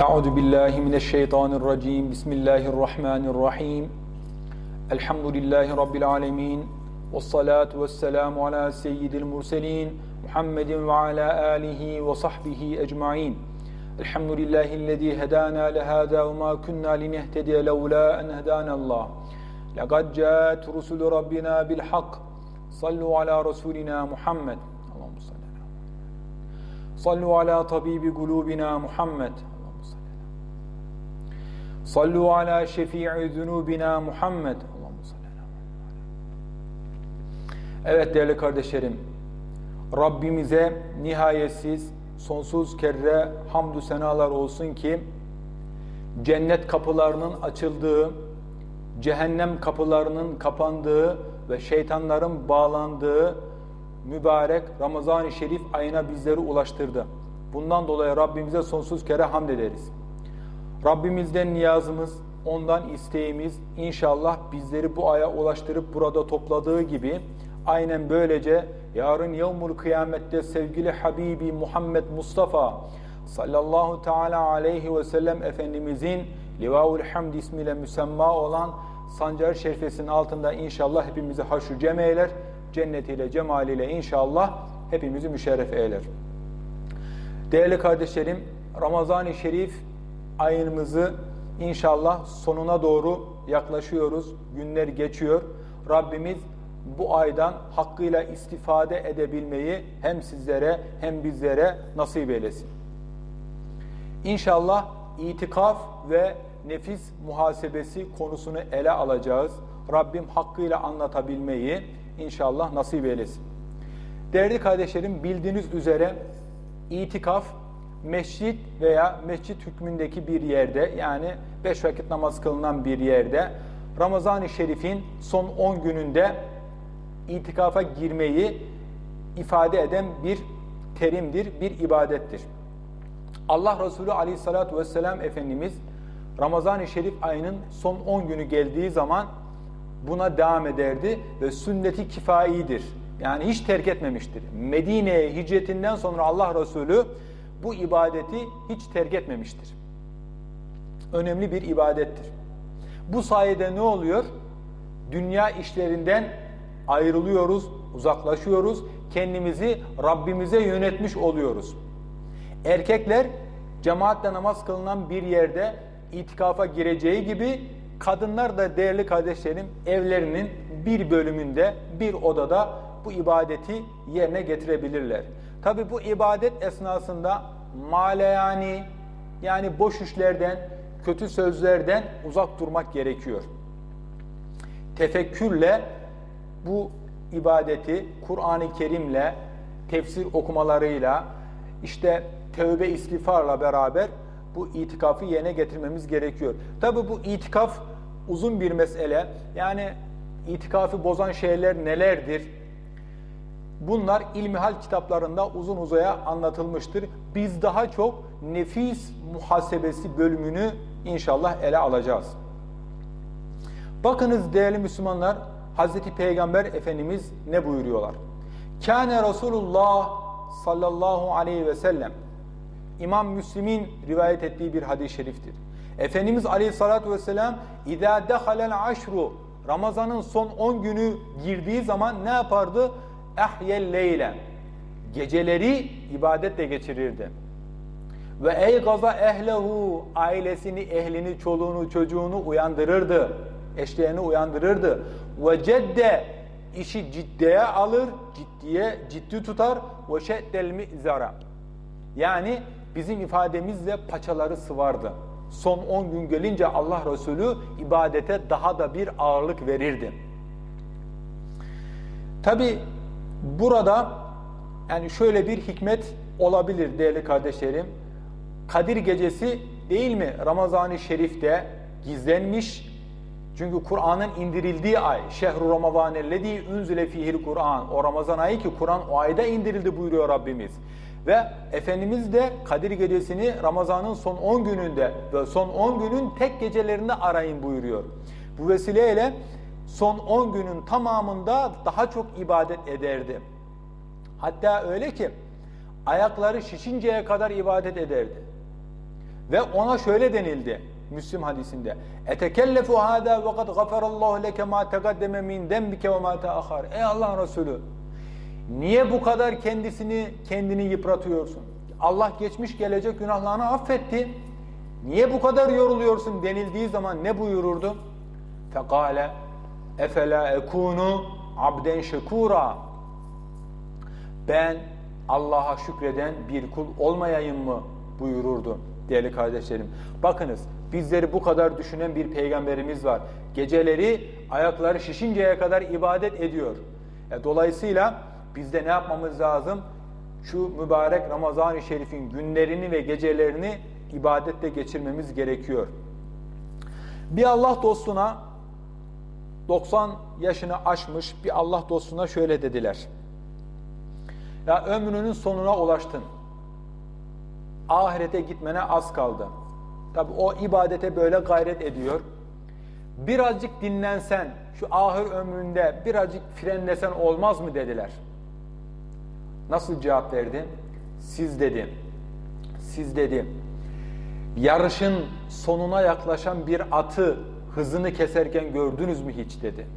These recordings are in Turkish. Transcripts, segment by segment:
Euzu billahi mineşşeytanirracim. Bismillahirrahmanirrahim. Elhamdülillahi rabbil alamin. Ves salatu vesselamu ala seyyidil murselin Muhammedin ve ala alihi ve sahbihi ecmaîn. Elhamdülillahi'llezî hedâna lihâzâ ve mâ kunnâ linehtediye levlâ en hedânallâh. Laqad câet rusulü rabbina bil hak. Sallu ala rasulina Muhammed. Allahu sallallahu. Sallu ala tabibi kulubina Muhammed. Sallu ala şefi'i zunubina Muhammed. Evet değerli kardeşlerim, Rabbimize nihayetsiz, sonsuz kere hamdü senalar olsun ki cennet kapılarının açıldığı, cehennem kapılarının kapandığı ve şeytanların bağlandığı mübarek Ramazan-ı Şerif ayına bizleri ulaştırdı. Bundan dolayı Rabbimize sonsuz kere hamd ederiz. Rabbimizden niyazımız, ondan isteğimiz inşallah bizleri bu aya ulaştırıp burada topladığı gibi aynen böylece yarın yevmul kıyamette sevgili Habibi Muhammed Mustafa sallallahu teala aleyhi ve sellem Efendimizin Livaul Hamd ismiyle müsemma olan Sancar Şerifesinin altında inşallah hepimizi haşr cem eyler. Cennetiyle, cemaliyle inşallah hepimizi müşerref eyler. Değerli kardeşlerim, Ramazan-ı Şerif ayımızı inşallah sonuna doğru yaklaşıyoruz. Günler geçiyor. Rabbimiz bu aydan hakkıyla istifade edebilmeyi hem sizlere hem bizlere nasip eylesin. İnşallah itikaf ve nefis muhasebesi konusunu ele alacağız. Rabbim hakkıyla anlatabilmeyi inşallah nasip eylesin. Değerli kardeşlerim bildiğiniz üzere itikaf mescit veya mescit hükmündeki bir yerde yani beş vakit namaz kılınan bir yerde Ramazan-ı Şerif'in son 10 gününde itikafa girmeyi ifade eden bir terimdir, bir ibadettir. Allah Resulü Aleyhisselatü Vesselam Efendimiz Ramazan-ı Şerif ayının son 10 günü geldiği zaman buna devam ederdi ve sünneti kifayidir. Yani hiç terk etmemiştir. Medine'ye hicretinden sonra Allah Resulü bu ibadeti hiç terk etmemiştir. Önemli bir ibadettir. Bu sayede ne oluyor? Dünya işlerinden ayrılıyoruz, uzaklaşıyoruz. Kendimizi Rabbimize yönetmiş oluyoruz. Erkekler cemaatle namaz kılınan bir yerde itikafa gireceği gibi kadınlar da değerli kardeşlerim evlerinin bir bölümünde bir odada bu ibadeti yerine getirebilirler. Tabi bu ibadet esnasında maleyani yani boş işlerden, kötü sözlerden uzak durmak gerekiyor. Tefekkürle bu ibadeti Kur'an-ı Kerim'le, tefsir okumalarıyla, işte tövbe istiğfarla beraber bu itikafı yerine getirmemiz gerekiyor. Tabi bu itikaf uzun bir mesele. Yani itikafı bozan şeyler nelerdir? Bunlar ilmihal kitaplarında uzun uzaya anlatılmıştır. Biz daha çok nefis muhasebesi bölümünü inşallah ele alacağız. Bakınız değerli Müslümanlar, Hazreti Peygamber Efendimiz ne buyuruyorlar? Kâne Resulullah sallallahu aleyhi ve sellem İmam Müslim'in rivayet ettiği bir hadis-i şeriftir. Efendimiz aleyhissalatü vesselam اِذَا دَخَلَ الْعَشْرُ Ramazan'ın son 10 günü girdiği zaman ne yapardı? ehyel leyle geceleri ibadetle geçirirdi. Ve ey gaza ehlehu ailesini, ehlini, çoluğunu, çocuğunu uyandırırdı. Eşlerini uyandırırdı. Ve cedde işi ciddiye alır, ciddiye ciddi tutar. Ve şeddel mizara. Yani bizim ifademizle paçaları sıvardı. Son 10 gün gelince Allah Resulü ibadete daha da bir ağırlık verirdi. Tabi burada yani şöyle bir hikmet olabilir değerli kardeşlerim. Kadir gecesi değil mi Ramazan-ı Şerif'te gizlenmiş. Çünkü Kur'an'ın indirildiği ay, şehru ramazanellezî unzile fihil Kur'an. O Ramazan ayı ki Kur'an o ayda indirildi buyuruyor Rabbimiz. Ve Efendimiz de Kadir Gecesi'ni Ramazan'ın son 10 gününde ve son 10 günün tek gecelerinde arayın buyuruyor. Bu vesileyle son 10 günün tamamında daha çok ibadet ederdi. Hatta öyle ki ayakları şişinceye kadar ibadet ederdi. Ve ona şöyle denildi Müslim hadisinde. Etekellefu hâdâ ve kad gafarallahu leke mâ tegaddeme min dembike ve mâ teahhar. Ey Allah'ın Resulü niye bu kadar kendisini kendini yıpratıyorsun? Allah geçmiş gelecek günahlarını affetti. Niye bu kadar yoruluyorsun denildiği zaman ne buyururdu? Fekale efela ekunu abden şekura ben Allah'a şükreden bir kul olmayayım mı buyururdu değerli kardeşlerim. Bakınız bizleri bu kadar düşünen bir peygamberimiz var. Geceleri ayakları şişinceye kadar ibadet ediyor. E, dolayısıyla biz de ne yapmamız lazım? Şu mübarek Ramazan-ı Şerif'in günlerini ve gecelerini ibadette geçirmemiz gerekiyor. Bir Allah dostuna 90 yaşını aşmış bir Allah dostuna şöyle dediler. Ya ömrünün sonuna ulaştın. Ahirete gitmene az kaldı. Tabi o ibadete böyle gayret ediyor. Birazcık dinlensen, şu ahir ömründe birazcık frenlesen olmaz mı dediler. Nasıl cevap verdi? Siz dedi. Siz dedi. Yarışın sonuna yaklaşan bir atı hızını keserken gördünüz mü hiç dedi.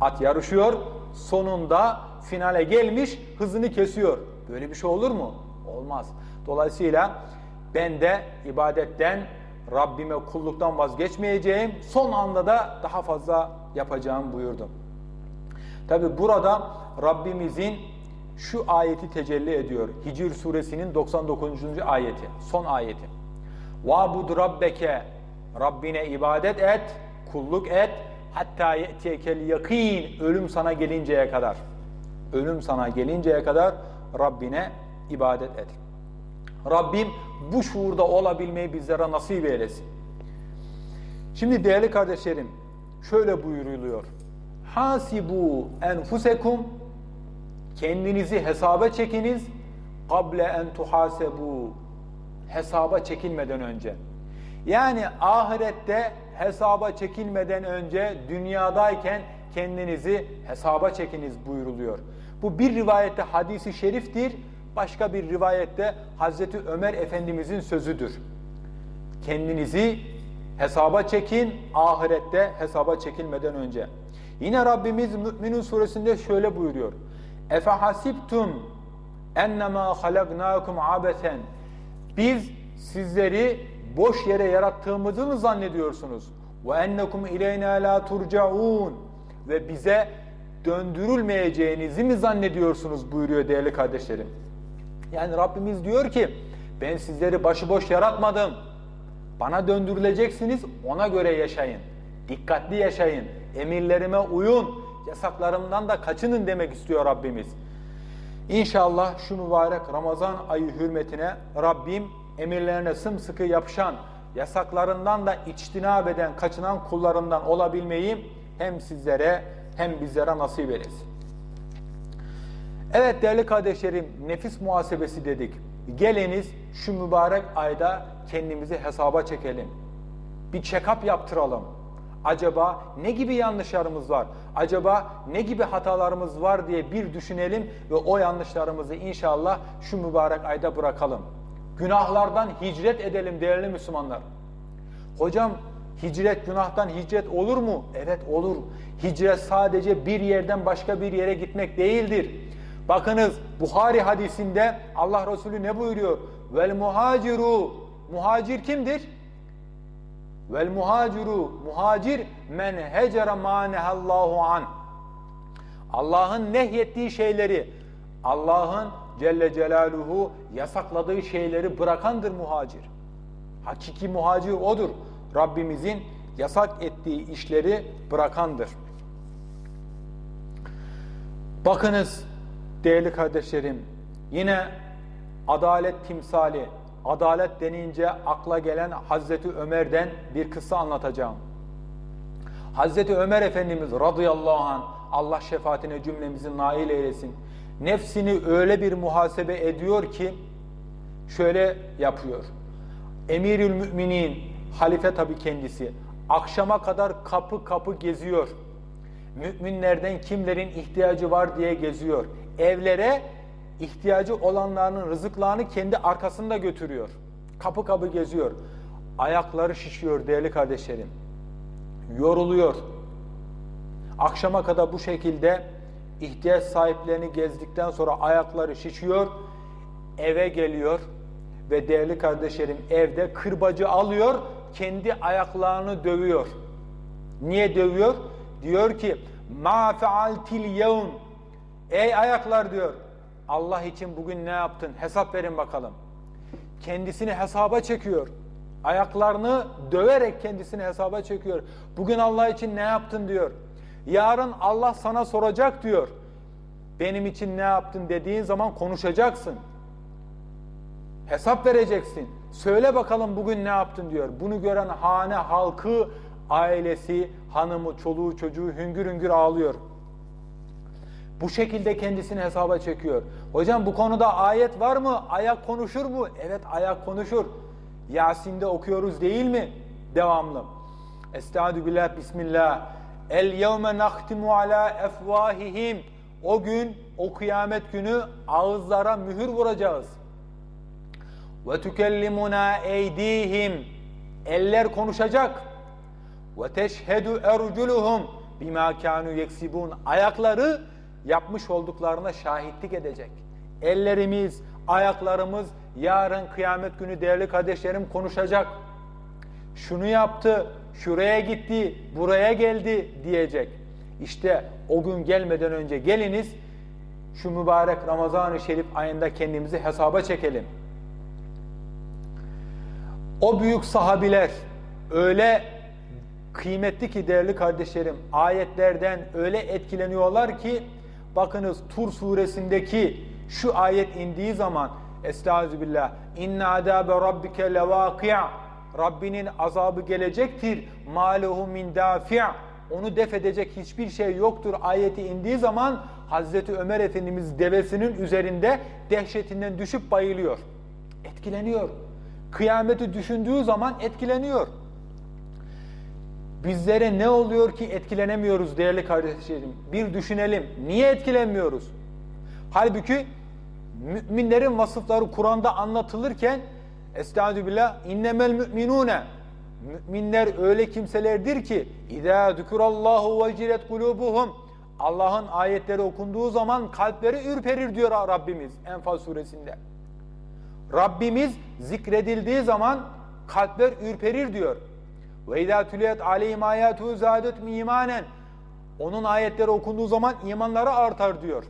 At yarışıyor, sonunda finale gelmiş, hızını kesiyor. Böyle bir şey olur mu? Olmaz. Dolayısıyla ben de ibadetten, Rabbime kulluktan vazgeçmeyeceğim, son anda da daha fazla yapacağım buyurdum. Tabi burada Rabbimizin şu ayeti tecelli ediyor. Hicr suresinin 99. ayeti, son ayeti. وَعْبُدْ rabbeke Rabbine ibadet et, kulluk et, hatta ye'tiyekel yakin, ölüm sana gelinceye kadar. Ölüm sana gelinceye kadar Rabbine ibadet et. Rabbim bu şuurda olabilmeyi bizlere nasip eylesin. Şimdi değerli kardeşlerim, şöyle buyuruluyor. Hasibu enfusekum kendinizi hesaba çekiniz kable en tuhasebu hesaba çekilmeden önce. Yani ahirette hesaba çekilmeden önce dünyadayken kendinizi hesaba çekiniz buyuruluyor. Bu bir rivayette hadisi şeriftir, başka bir rivayette Hazreti Ömer Efendimizin sözüdür. Kendinizi hesaba çekin, ahirette hesaba çekilmeden önce. Yine Rabbimiz Mü'minun suresinde şöyle buyuruyor. Hasibtum ennemâ halaknâkum abesen. Biz sizleri boş yere yarattığımızı mı zannediyorsunuz? Ennekum ileyna la turcaun ve bize döndürülmeyeceğinizi mi zannediyorsunuz buyuruyor değerli kardeşlerim. Yani Rabbimiz diyor ki ben sizleri başıboş yaratmadım. Bana döndürüleceksiniz ona göre yaşayın. Dikkatli yaşayın. Emirlerime uyun. Yasaklarımdan da kaçının demek istiyor Rabbimiz. İnşallah şu mübarek Ramazan ayı hürmetine Rabbim emirlerine sımsıkı yapışan, yasaklarından da içtinab eden, kaçınan kullarından olabilmeyi hem sizlere hem bizlere nasip eylesin. Evet değerli kardeşlerim, nefis muhasebesi dedik. Geleniz şu mübarek ayda kendimizi hesaba çekelim. Bir check-up yaptıralım. Acaba ne gibi yanlışlarımız var? Acaba ne gibi hatalarımız var diye bir düşünelim ve o yanlışlarımızı inşallah şu mübarek ayda bırakalım. Günahlardan hicret edelim değerli Müslümanlar. Hocam hicret günahtan hicret olur mu? Evet olur. Hicret sadece bir yerden başka bir yere gitmek değildir. Bakınız Buhari hadisinde Allah Resulü ne buyuruyor? Vel muhaciru muhacir kimdir? Vel muhaciru muhacir men hecere ma nehallahu an. Allah'ın nehyettiği şeyleri, Allah'ın Celle Celaluhu yasakladığı şeyleri bırakandır muhacir. Hakiki muhacir odur. Rabbimizin yasak ettiği işleri bırakandır. Bakınız değerli kardeşlerim, yine adalet timsali, adalet denince akla gelen Hazreti Ömer'den bir kıssa anlatacağım. Hazreti Ömer Efendimiz radıyallahu anh Allah şefaatine cümlemizi nail eylesin. Nefsini öyle bir muhasebe ediyor ki şöyle yapıyor. Emirül müminin, halife tabi kendisi, akşama kadar kapı kapı geziyor. Müminlerden kimlerin ihtiyacı var diye geziyor. Evlere ihtiyacı olanların rızıklarını kendi arkasında götürüyor. Kapı kapı geziyor. Ayakları şişiyor değerli kardeşlerim. Yoruluyor. Akşama kadar bu şekilde ihtiyaç sahiplerini gezdikten sonra ayakları şişiyor. Eve geliyor ve değerli kardeşlerim evde kırbacı alıyor, kendi ayaklarını dövüyor. Niye dövüyor? Diyor ki ma fealtil yevm Ey ayaklar diyor. Allah için bugün ne yaptın? Hesap verin bakalım. Kendisini hesaba çekiyor. Ayaklarını döverek kendisini hesaba çekiyor. Bugün Allah için ne yaptın diyor. Yarın Allah sana soracak diyor. Benim için ne yaptın dediğin zaman konuşacaksın. Hesap vereceksin. Söyle bakalım bugün ne yaptın diyor. Bunu gören hane halkı, ailesi, hanımı, çoluğu, çocuğu hüngür hüngür ağlıyor. Bu şekilde kendisini hesaba çekiyor. Hocam bu konuda ayet var mı? Ayak konuşur mu? Evet ayak konuşur. Yasin'de okuyoruz değil mi? Devamlı. Estaizu bismillah. El yevme nahtimu ala efvahihim. O gün, o kıyamet günü ağızlara mühür vuracağız. Ve tükellimuna eydihim. Eller konuşacak. Ve teşhedü erculuhum bima kanu yeksibun. Ayakları yapmış olduklarına şahitlik edecek. Ellerimiz, ayaklarımız yarın kıyamet günü değerli kardeşlerim konuşacak. Şunu yaptı, şuraya gitti, buraya geldi diyecek. İşte o gün gelmeden önce geliniz şu mübarek Ramazan-ı Şerif ayında kendimizi hesaba çekelim. O büyük sahabiler öyle kıymetli ki değerli kardeşlerim ayetlerden öyle etkileniyorlar ki bakınız Tur suresindeki şu ayet indiği zaman Estağfirullah inna adabe rabbike levaki'a Rabbinin azabı gelecektir malehu min dafi' onu def edecek hiçbir şey yoktur ayeti indiği zaman Hazreti Ömer Efendimiz devesinin üzerinde dehşetinden düşüp bayılıyor. Etkileniyor. Kıyameti düşündüğü zaman etkileniyor. Bizlere ne oluyor ki etkilenemiyoruz değerli kardeşlerim? Bir düşünelim. Niye etkilenmiyoruz? Halbuki müminlerin vasıfları Kur'an'da anlatılırken Estaizu billah innemel müminune Müminler öyle kimselerdir ki İzâ zükürallahu vecilet kulubuhum Allah'ın ayetleri okunduğu zaman kalpleri ürperir diyor Rabbimiz Enfal suresinde. Rabbimiz zikredildiği zaman kalpler ürperir diyor. Ve izâ tüliyet aleyhim âyâtuhu zâdetm imanen. Onun ayetleri okunduğu zaman imanları artar diyor.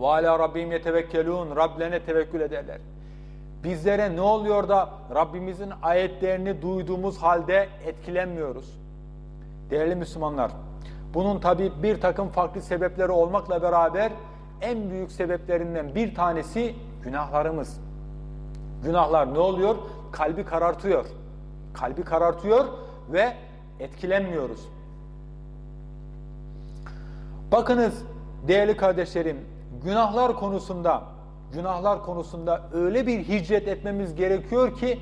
Ve alâ rabbim yetevekkelûn. Rablerine tevekkül ederler. Bizlere ne oluyor da Rabbimizin ayetlerini duyduğumuz halde etkilenmiyoruz? Değerli Müslümanlar, bunun tabi bir takım farklı sebepleri olmakla beraber en büyük sebeplerinden bir tanesi günahlarımız. Günahlar ne oluyor? Kalbi karartıyor. Kalbi karartıyor ve etkilenmiyoruz. Bakınız değerli kardeşlerim, günahlar konusunda günahlar konusunda öyle bir hicret etmemiz gerekiyor ki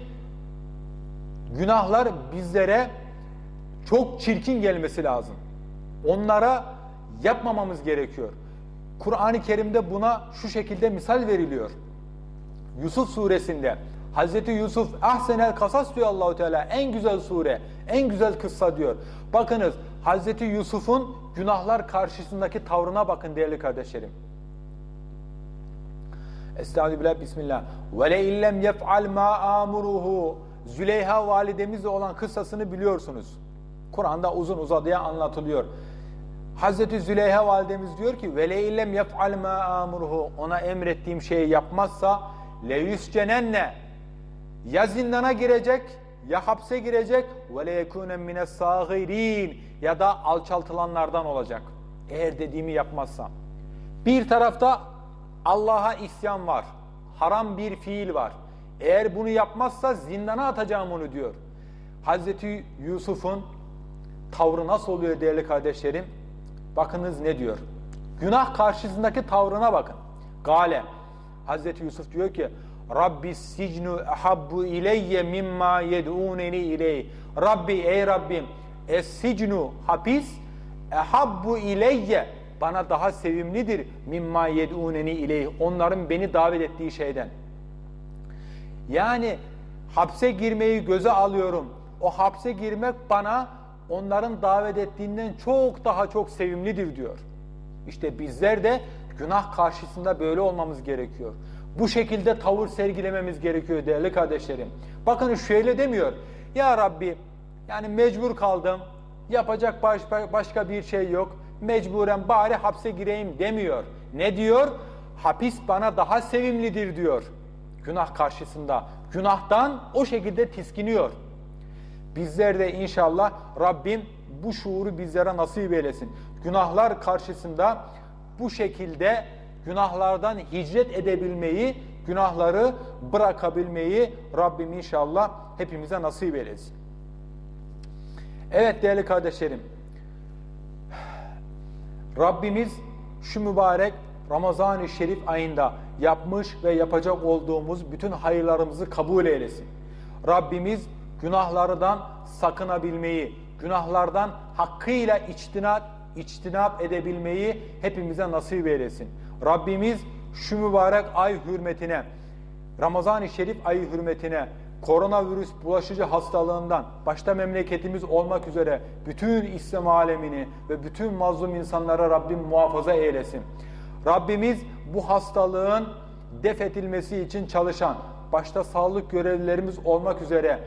günahlar bizlere çok çirkin gelmesi lazım. Onlara yapmamamız gerekiyor. Kur'an-ı Kerim'de buna şu şekilde misal veriliyor. Yusuf suresinde Hazreti Yusuf ahsenel kasas diyor Allahu Teala en güzel sure, en güzel kıssa diyor. Bakınız Hazreti Yusuf'un günahlar karşısındaki tavrına bakın değerli kardeşlerim. Estağfirullah bismillah. Ve le illem yef'al ma amuruhu. Züleyha validemizle olan kıssasını biliyorsunuz. Kur'an'da uzun uzadıya anlatılıyor. Hazreti Züleyha validemiz diyor ki ve le illem yef'al ma amuruhu. Ona emrettiğim şeyi yapmazsa le yuscenenne ya zindana girecek ya hapse girecek ve le yekune mines sagirin ya da alçaltılanlardan olacak. Eğer dediğimi yapmazsa. Bir tarafta Allah'a isyan var. Haram bir fiil var. Eğer bunu yapmazsa zindana atacağım onu diyor. Hazreti Yusuf'un tavrı nasıl oluyor değerli kardeşlerim? Bakınız ne diyor. Günah karşısındaki tavrına bakın. Gale. Hazreti Yusuf diyor ki Rabbi sicnu ehabbu ileyye mimma yed'uneni iley. Rabbi ey Rabbim es sicnu hapis ehabbu ileyye bana daha sevimlidir mimma yed'uneni ileyh. Onların beni davet ettiği şeyden. Yani hapse girmeyi göze alıyorum. O hapse girmek bana onların davet ettiğinden çok daha çok sevimlidir diyor. İşte bizler de günah karşısında böyle olmamız gerekiyor. Bu şekilde tavır sergilememiz gerekiyor değerli kardeşlerim. Bakın şöyle demiyor. Ya Rabbi yani mecbur kaldım. Yapacak baş, başka bir şey yok. Mecburen bari hapse gireyim demiyor. Ne diyor? Hapis bana daha sevimlidir diyor. Günah karşısında. Günahtan o şekilde tiskiniyor. Bizler de inşallah Rabbim bu şuuru bizlere nasip eylesin. Günahlar karşısında bu şekilde günahlardan hicret edebilmeyi, günahları bırakabilmeyi Rabbim inşallah hepimize nasip eylesin. Evet değerli kardeşlerim, Rabbimiz şu mübarek Ramazan-ı Şerif ayında yapmış ve yapacak olduğumuz bütün hayırlarımızı kabul eylesin. Rabbimiz günahlardan sakınabilmeyi, günahlardan hakkıyla içtinat, içtinap edebilmeyi hepimize nasip eylesin. Rabbimiz şu mübarek ay hürmetine, Ramazan-ı Şerif ayı hürmetine, koronavirüs bulaşıcı hastalığından başta memleketimiz olmak üzere bütün İslam alemini ve bütün mazlum insanlara Rabbim muhafaza eylesin. Rabbimiz bu hastalığın def edilmesi için çalışan, başta sağlık görevlilerimiz olmak üzere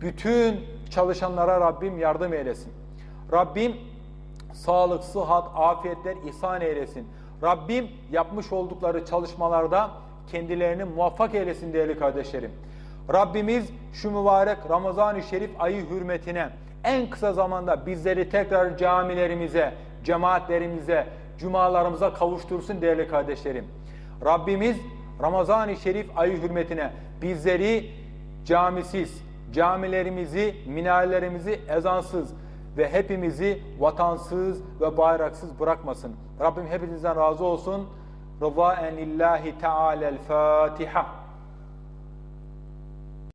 bütün çalışanlara Rabbim yardım eylesin. Rabbim sağlık, sıhhat, afiyetler ihsan eylesin. Rabbim yapmış oldukları çalışmalarda kendilerini muvaffak eylesin değerli kardeşlerim. Rabbimiz şu mübarek Ramazan-ı Şerif ayı hürmetine en kısa zamanda bizleri tekrar camilerimize, cemaatlerimize, cumalarımıza kavuştursun değerli kardeşlerim. Rabbimiz Ramazan-ı Şerif ayı hürmetine bizleri camisiz, camilerimizi, minarelerimizi ezansız ve hepimizi vatansız ve bayraksız bırakmasın. Rabbim hepinizden razı olsun. Rıza enillahi teala'l Fatiha.